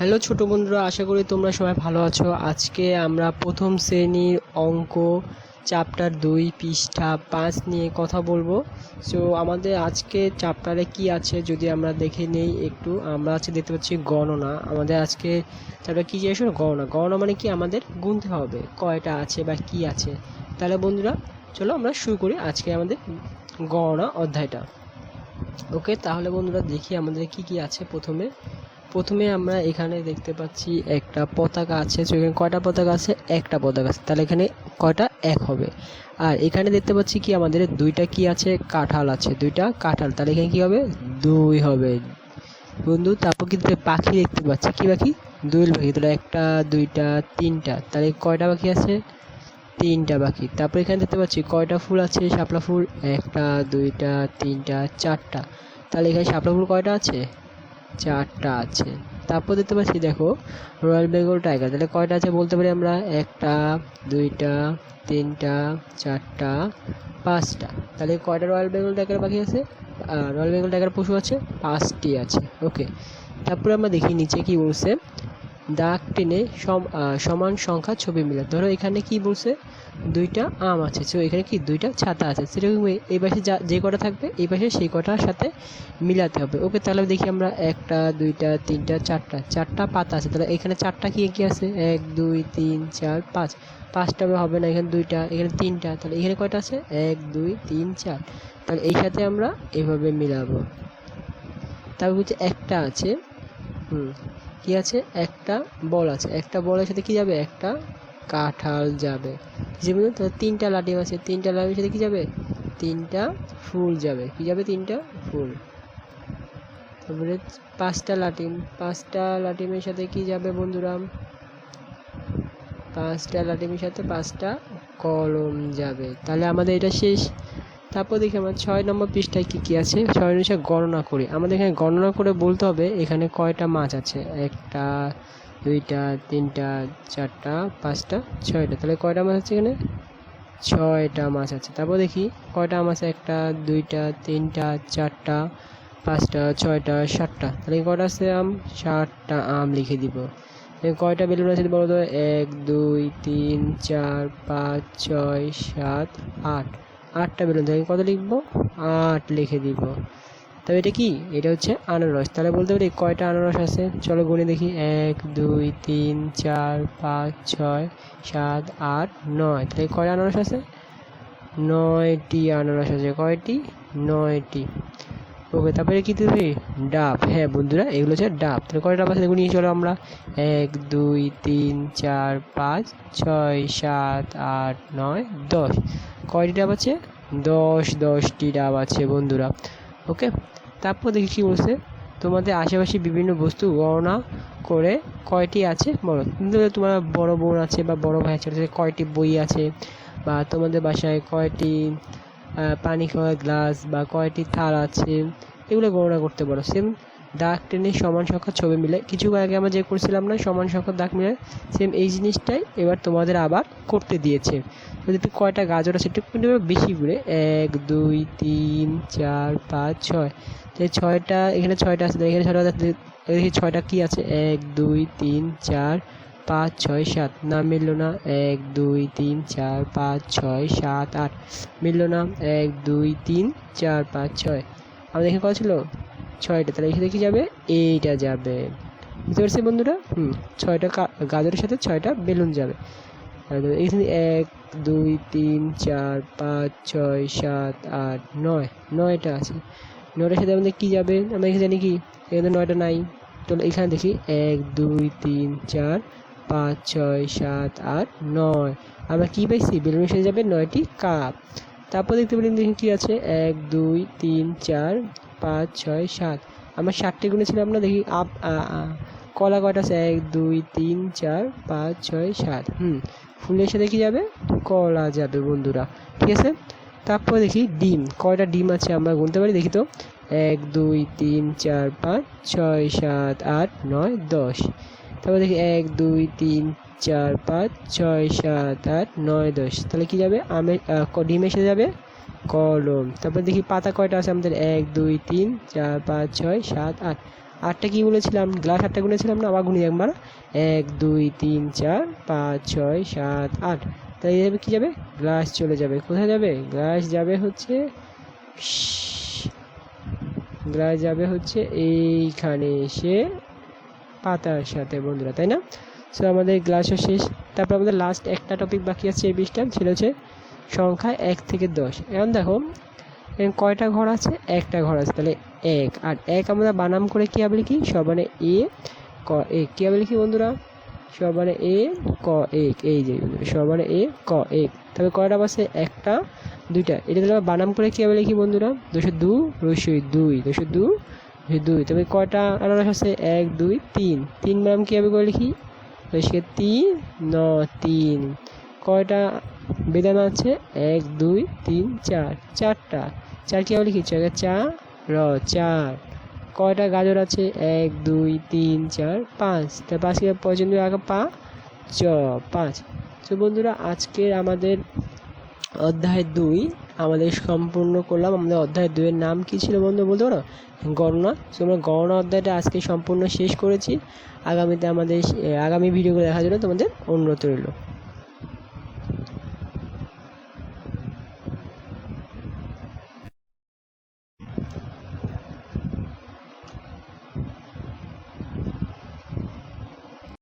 Hello ছোট বন্ধুরা, আশা করি তোমরা সবাই ভালো আছো। আজকে আমরা প্রথম শ্রেণির অঙ্ক চ্যাপ্টার দুই, পৃষ্ঠা পাঁচ নিয়ে কথা বলব। সো আমাদের আজকে চ্যাপ্টারে কি আছে যদি আমরা দেখে নেই একটু, আমরা আজকে দেখতে পাচ্ছি গণনা। আমাদের আজকে চ্যাপ্টার কী জিজ্ঞেস গণনা? গণনা মানে কি? আমাদের গুনতে হবে, কয়টা আছে বা কি আছে। তাহলে বন্ধুরা, চলো আমরা শুরু করি আজকে আমাদের গণনা অধ্যায়টা। ওকে তাহলে বন্ধুরা দেখি আমাদের কি কি আছে প্রথমে। প্রথমে আমরা এখানে দেখতে পাচ্ছি একটা পতাকা আছে। তো এখানে কয়টা পতাকা আছে? একটা পতাকা আছে। তাহলে এখানে কয়টা? এক হবে। আর এখানে দেখতে পাচ্ছি কি আমাদের দুইটা কি আছে? কাঁঠাল আছে। দুইটা কাঁঠাল। তাহলে এখানে কী হবে? দুই হবে। বন্ধু, তারপর কিন্তু পাখি দেখতে পাচ্ছি। কি পাখি? দুইল পাখি। তাহলে একটা, দুইটা, তিনটা। তাহলে কয়টা পাখি আছে? তিনটা পাখি। তারপর এখানে দেখতে পাচ্ছি কয়টা ফুল আছে? শাপলা ফুল একটা, দুইটা, তিনটা, চারটা। তাহলে এখানে শাপলা ফুল কয়টা আছে? চারটা আছে। তারপর দেখতে পাচ্ছি, দেখো রয়্যাল বেঙ্গল টাইগার তাহলে কয়টা আছে বলতে পারি আমরা? একটা, দুইটা, তিনটা, চারটা, পাঁচটা। তাহলে কয়টা রয়্যাল বেঙ্গল টাইগার পাখি আছে? রয়্যাল বেঙ্গল টাইগার পশু আছে? পাঁচটি আছে। ওকে তারপরে আমরা দেখি নিচে কি বলছে। দাগ টেনে সমান সংখ্যা ছবি মিলে। ধরো এখানে কি বলছে? দুইটা আম আছে। তো এখানে কি দুইটা ছাতা আছে? সেরকম এই পাশে যা, যে কটা থাকবে, এই পাশে সেই কটার সাথে মিলাতে হবে। ওকে, তাহলে দেখি আমরা একটা, দুইটা, তিনটা, চারটা। চারটা পাতা আছে। তাহলে এখানে চারটা কি কি আছে? এক, দুই, তিন, চার, পাঁচ। পাঁচটা হবে না, এখানে দুইটা, এখানে তিনটা। তাহলে এখানে কয়টা আছে? এক, দুই, তিন, চার। তাহলে এই সাথে আমরা এভাবে মিলাবো। তারপর হচ্ছে একটা আছে। হুম। কি আছে? একটা বল আছে। একটা বলের সাথে কি যাবে? একটা কাঁঠাল যাবে। যে বলুন তাহলে তিনটা লাটিম আছে। তিনটা লাটিমের সাথে কি যাবে? তিনটা ফুল যাবে। কি যাবে তিনটা? ফুল। তারপরে পাঁচটা লাটিম। পাঁচটা লাটিমের সাথে কি যাবে বন্ধুরা? পাঁচটা লাটিমের সাথে পাঁচটা কলম যাবে। তাহলে আমাদের এটা শেষ। তারপর দেখি আমরা ছয় নম্বর পৃষ্ঠায় কী কী আছে? ছয় নম্বর গণনা করি। আমাদের এখানে গণনা করে বলতে হবে, এখানে কয়টা মাছ আছে? একটা, দুইটা, তিনটা, চারটা, পাঁচটা, ছয়টা। তাহলে কয়টা মাছ আছে এখানে? ছয়টা মাছ আছে। তারপর দেখি কয়টা আম আছে? একটা, দুইটা, তিনটা, চারটা, পাঁচটা, ছয়টা, সাতটা। তাহলে কয়টা আছে আম? সাতটা আম লিখে দিব। কয়টা বেলুন আছে বলো তো? এক, দুই, তিন, চার, পাঁচ, ছয়, সাত, আট। আটটা বেলুন তাহলে কত লিখব? আট লিখে দিব। তবে এটা কি? এটা হচ্ছে আনারস। তাহলে বলতে পারি কয়টা আনারস আছে? চলো গুনে দেখি। এক, দুই, তিন, চার, পাঁচ, ছয়, সাত, আট, নয়। তাহলে কয়টা আনারস আছে? নয়টি আনারস আছে। কয়টি? নয়টি। ওকে, তারপরে কি দেবে? ডাব। হ্যাঁ বন্ধুরা, এগুলো হচ্ছে ডাব। তাহলে কয়টা ডাব আছে? দেখুন নিয়ে চলো আমরা। এক, দুই, তিন, চার, পাঁচ, ছয়, সাত, আট, নয়, দশ। কয়টি ডাব আছে? দশ, দশটি ডাব আছে, বন্ধুরা। ওকে, তারপর দেখি কী বলছে? তোমাদের আশেপাশে বিভিন্ন বস্তু গণনা করে কয়টি আছে? বলো। তোমার বড় বোন আছে বা বড় ভাই আছে কয়টি বই আছে? বা তোমাদের বাসায় কয়টি পানি খাওয়ার গ্লাস বা কয়টি থাল আছে, এগুলো গণনা করতে পারো। সেম দাগ, টেনে সমান সংখ্যার ছবি মিলে। কিছু আগে আমরা যে করছিলাম না, সমান সংখ্যার দাগ মিলে সেম এই জিনিসটাই এবার তোমাদের আবার করতে দিয়েছে। যদি কয়টা গাজর আছে, একটু কিন্তু বেশি করে, এক, দুই, তিন, চার, পাঁচ, ছয়। এই ছয়টা, এখানে ছয়টা আছে এখানে ছয়টা দেখি ছয়টা কী আছে? এক, দুই, তিন, চার পাঁচ, ছয়, সাত। না, মিললো না। এক, দুই, তিন, চার, পাঁচ, ছয়, সাত, আট। মিললো না। এক, দুই, তিন, চার, পাঁচ, ছয়। আমাদের এখানে কত ছিল? ছয়টা। তাহলে এখানে কি যাবে? এইটা যাবে। বুঝতে পারছি বন্ধুরা? হুম, ছয়টা গাজরের সাথে ছয়টা বেলুন যাবে। এখানে এক, দুই, তিন, চার, পাঁচ, ছয়, সাত, আট, নয়। নয়টা আছে। নয়টার সাথে আমাদের কী যাবে? আমরা এখানে জানি কি? এখানে নয়টা নাই। তো এখানে দেখি। এক, দুই, তিন, চার পাঁচ, ছয়, সাত, আট, নয়। আমরা কী পাইছি? বেলুনের সাথে যাবে নয়টি কাপ। তারপর দেখতে পারি দেখি কী আছে? এক, দুই, তিন, চার, পাঁচ, ছয়, সাত। আমরা ষাটটি গুনেছিলাম না? দেখি, আপ কলা কয়টা আছে? এক, দুই, তিন, চার, পাঁচ, ছয়, সাত। হুম ফুলের সাথে কী যাবে? কলা যাবে বন্ধুরা। ঠিক আছে? তারপর দেখি ডিম। কয়টা ডিম আছে আমরা গুনতে পারি? দেখি তো। এক, দুই, তিন, চার, পাঁচ, ছয়, সাত, আট, নয়, দশ। তারপর দেখি এক, দুই, তিন, চার, পাঁচ, ছয়, সাত, আট, নয়, দশ। তাহলে কী যাবে? আমের ডিমের সাথে যাবে? কলম। তারপর দেখি পাতা কয়টা আছে আমাদের? এক, দুই, তিন, চার, পাঁচ, ছয়, সাত, আট। আটটা কী বলেছিলাম? গ্লাস আটটা গুনেছিলাম না? আবার গুনি একবার। এক, দুই, তিন, চার, পাঁচ, ছয়, সাত, আট। তাই যাবে কী যাবে? গ্লাস চলে যাবে। কোথায় যাবে? গ্লাস যাবে হচ্ছে গ্লাস যাবে হচ্ছে এইখানে এসে পাতার সাথে, বন্ধুরা, তাই না? সো আমাদের গ্লাসও শেষ। তারপর আমাদের লাস্ট একটা টপিক বাকি আছে এই বিষটা, সেটা হচ্ছে সংখ্যা এক থেকে দশ। এখন দেখো, এখানে কয়টা ঘর আছে? একটা ঘর আছে, তাহলে এক। আর এক আমরা বানাম করে কী হবে লিখি? সবানে এ, ক, এক। কী হবে লিখি, বন্ধুরা? সবানে এ, ক, এক। এই যে সবানে এ, ক, এক। তবে কয়টা পাশে একটা, দুইটা। এটা তাহলে বানাম করে কী হবে লিখি, বন্ধুরা? দুশো দু, রসই দুই। দুশো দু দুই। তবে কয়টা আনারস আছে? এক, দুই, তিন। তিন বানাম কী হবে করে লিখি? রসিকে তিন, ন, তিন। কয়টা বেদানা আছে? এক, দুই, তিন, চার। চারটা। চার কী হবে লিখি? চার চার, র, চার। কয়টা গাজর আছে? এক, দুই, তিন, চার, পাঁচ। তা পাঁচ পর্যন্ত আগে পা, চ, পাঁচ। তো বন্ধুরা, আজকের আমাদের অধ্যায় দুই, আমাদের সম্পূর্ণ করলাম। আমাদের অধ্যায় দুইয়ের নাম কি ছিল বন্ধু, বলতে পারো? গণনা। সো আমরা গণনা অধ্যায়টা আজকে সম্পূর্ণ শেষ করেছি। আগামীতে আমাদের আগামী ভিডিওগুলো দেখার জন্য তোমাদের অনুরোধ রইল।